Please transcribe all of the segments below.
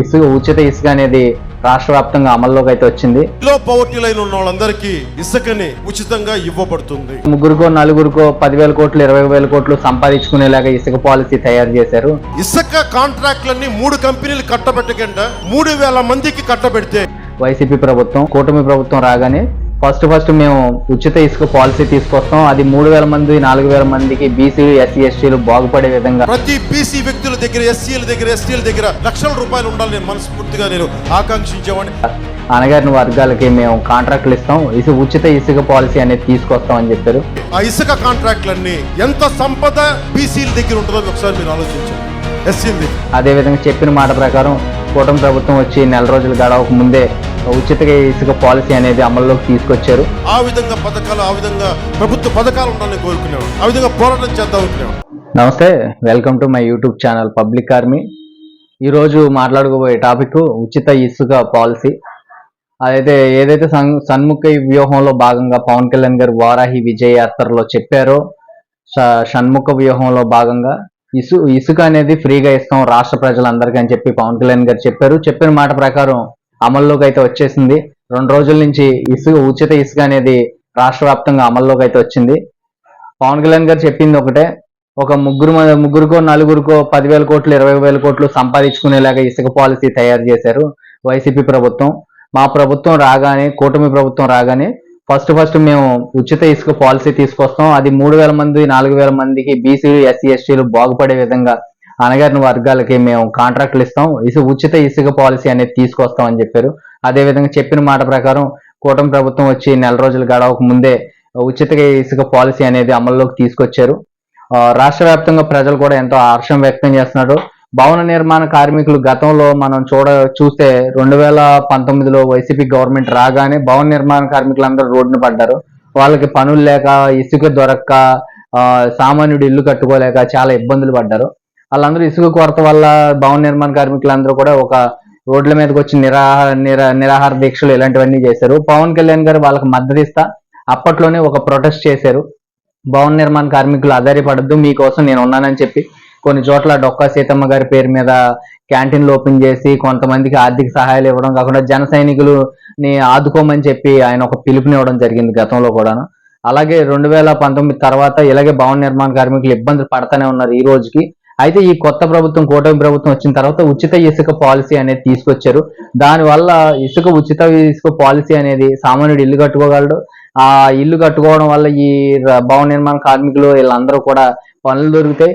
ఇసుక ఉచిత ఇసుక అనేది రాష్ట్ర వ్యాప్తంగా అమల్లోకి అయితే వచ్చింది. లో పవర్టీ లైన్ ఉన్న వాళ్ళందరికీ ఇసుకని ఉచితంగా ఇవ్వబడుతుంది. ముగ్గురుకో నలుగురికో పదివేల కోట్లు ఇరవై వేల కోట్లు సంపాదించుకునేలాగా ఇసుక పాలసీ తయారు చేశారు. ఇసుక కాంట్రాక్ట్లన్నీ మూడు కంపెనీలు కట్టబెట్టకుండా మూడు వేల మందికి కట్టబెడితే వైసీపీ ప్రభుత్వం కూటమి ప్రభుత్వం రాగానే ఫస్ట్ ఫస్ట్ మేము ఉచిత ఇసుక పాలసీ తీసుకొస్తాం. అది మూడు వేల మంది నాలుగు వేల మందికి బీసీ ఎస్సీ ఎస్టీలు బాగుపడే విధంగా. ప్రతి బీసీ వ్యక్తుల దగ్గర ఎస్సీల దగ్గర ఎస్టీల దగ్గర లక్షల రూపాయలు ఉండాలి నేను మనస్ఫూర్తిగా నేను ఆకాంక్షించేవాడిని. అనగారిన వర్గాలకి మేము కాంట్రాక్టులు ఇస్తాం. ఇసు ఉచిత ఇసుక పాలసీ అనేది తీసుకొస్తాం అని చెప్పారు. ఆ ఇసుక కాంట్రాక్ట్లన్నీ ఎంత సంపద బీసీల దగ్గర ఉంటుందో ఒకసారి మీరు ఆలోచించండి. ఎస్సీల అదేవిధంగా చెప్పిన మాట ప్రకారం కూటమి ప్రభుత్వం వచ్చి నెల రోజులు గడవక ముందే ఉచిత ఇసుక పాలసీ అనేది అమల్లోకి తీసుకొచ్చారు. ఆ విధంగా పథకాలు ఆ విధంగా ప్రభుత్వ పథకాలు ఉండాలని కోరుకునేవాడు. ఆ విధంగా పోరాటం చేద్దాం నమస్తే welcome to my YouTube channel public army. ఈరోజు మాట్లాడుకోబోయే టాపిక్ ఉచిత ఇసుక పాలసీ. అదైతే ఏదైతే సన్ సన్ముఖ వ్యూహంలో భాగంగా పవన్ కళ్యాణ్ గారు వారాహి విజయ యాత్రలో చెప్పారో షణ్ముఖ వ్యూహంలో భాగంగా ఇసు ఇసుక అనేది ఫ్రీగా ఇస్తాం రాష్ట్ర ప్రజలందరికీ అని చెప్పి పవన్ కళ్యాణ్ గారు చెప్పారు. చెప్పిన మాట ప్రకారం అమల్లోకి అయితే వచ్చేసింది. రెండు రోజుల నుంచి ఇసుక ఉచిత ఇసుక అనేది రాష్ట్ర వ్యాప్తంగా అమల్లోకి అయితే వచ్చింది. పవన్ కళ్యాణ్ గారు చెప్పింది ఒకటే ఒక ముగ్గురు ముగ్గురుకో నలుగురికో పదివేల కోట్లు ఇరవై వేల కోట్లు సంపాదించుకునేలాగా ఇసుక పాలసీ తయారు చేశారు వైసీపీ ప్రభుత్వం. మా ప్రభుత్వం రాగానే కూటమి ప్రభుత్వం రాగానే ఫస్ట్ ఫస్ట్ మేము ఉచిత ఇసుక పాలసీ తీసుకొస్తాం. అది మూడు వేల మంది నాలుగు వేల మందికి బీసీలు ఎస్సీ ఎస్టీలు బాగుపడే విధంగా అనగారిన వర్గాలకి మేము కాంట్రాక్టులు ఇస్తాం. ఇసుక ఉచిత ఇసుక పాలసీ అనేది తీసుకొస్తామని చెప్పారు. అదేవిధంగా చెప్పిన మాట ప్రకారం కూటమి ప్రభుత్వం వచ్చి నెల రోజులు గడవక ముందే ఉచిత ఇసుక పాలసీ అనేది అమల్లోకి తీసుకొచ్చారు. రాష్ట్ర వ్యాప్తంగా ప్రజలు కూడా ఎంతో హర్షం వ్యక్తం చేస్తున్నారు. భవన నిర్మాణ కార్మికులు గతంలో మనం చూడ చూస్తే రెండు వేల పంతొమ్మిదిలో వైసీపీ గవర్నమెంట్ రాగానే భవన నిర్మాణ కార్మికులందరూ రోడ్డున పడ్డారు. వాళ్ళకి పనులు లేక ఇసుక దొరక్క సామాన్యుడు ఇల్లు కట్టుకోలేక చాలా ఇబ్బందులు పడ్డారు. వాళ్ళందరూ ఇసుక కొరత వల్ల భవన నిర్మాణ కార్మికులందరూ కూడా ఒక రోడ్ల మీదకి వచ్చి నిరాహార నిరా నిరాహార దీక్షలు ఇలాంటివన్నీ చేశారు. పవన్ కళ్యాణ్ గారు వాళ్ళకి మద్దతు ఇస్తా. అప్పట్లోనే ఒక ప్రొటెస్ట్ చేశారు. భవన నిర్మాణ కార్మికులు ఆధారపడద్దు మీకోసం నేను ఉన్నానని చెప్పి. కొన్ని చోట్ల డొక్కా సీతమ్మ గారి పేరు మీద క్యాంటీన్లు ఓపెన్ చేసి కొంతమందికి ఆర్థిక సహాయాలు ఇవ్వడం కాకుండా జన సైనికులని ఆదుకోమని చెప్పి ఆయన ఒక పిలుపునివ్వడం జరిగింది గతంలో కూడాను. అలాగే రెండు వేల పంతొమ్మిది తర్వాత ఇలాగే భవన నిర్మాణ కార్మికులు ఇబ్బందులు పడతానే ఉన్నారు ఈ రోజుకి. అయితే ఈ కొత్త ప్రభుత్వం కూటమి ప్రభుత్వం వచ్చిన తర్వాత ఉచిత ఇసుక పాలసీ అనేది తీసుకొచ్చారు. దానివల్ల ఇసుక ఉచిత ఇసుక పాలసీ అనేది సామాన్యుడు ఇల్లు కట్టుకోగలడు. ఆ ఇల్లు కట్టుకోవడం వల్ల ఈ భవన నిర్మాణ కార్మికులు వీళ్ళందరూ కూడా పనులు దొరుకుతాయి.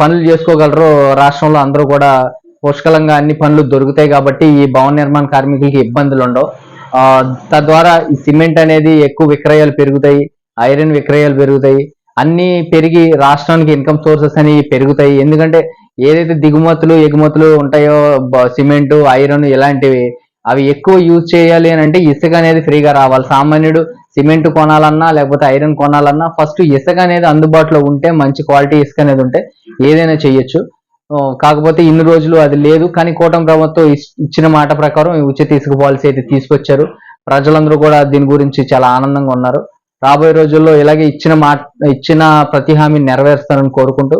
పనులు చేసుకోగలరు. రాష్ట్రంలో అందరూ కూడా పుష్కలంగా అన్ని పనులు దొరుకుతాయి కాబట్టి ఈ భవన నిర్మాణ కార్మికులకి ఇబ్బందులు ఉండవు. తద్వారా ఈ సిమెంట్ అనేది ఎక్కువ విక్రయాలు పెరుగుతాయి. ఐరన్ విక్రయాలు పెరుగుతాయి. అన్ని పెరిగి రాష్ట్రానికి ఇన్కమ్ సోర్సెస్ అని పెరుగుతాయి. ఎందుకంటే ఏదైతే దిగుమతులు ఎగుమతులు ఉంటాయో సిమెంటు సిమెంట్ ఐరన్ ఇలాంటివి అవి ఎక్కువ యూజ్ చేయాలి అని అంటే ఇసుక అనేది ఫ్రీగా రావాలి. సామాన్యుడు సిమెంట్ కొనాలన్నా లేకపోతే ఐరన్ కొనాలన్నా ఫస్ట్ ఇసుక అనేది అందుబాటులో ఉంటే మంచి క్వాలిటీ ఇసుక అనేది ఉంటే ఏదైనా చేయొచ్చు. కాకపోతే ఇన్ని రోజులు అది లేదు. కానీ కూటమి ప్రభుత్వం ఇచ్చిన మాట ప్రకారం ఉచిత ఇసుక పాలసీ అయితే తీసుకొచ్చారు. ప్రజలందరూ కూడా దీని గురించి చాలా ఆనందంగా ఉన్నారు. రాబోయే రోజుల్లో ఇలాగే ఇచ్చిన మా ఇచ్చిన ప్రతి హామీని నెరవేరుస్తారని కోరుకుంటూ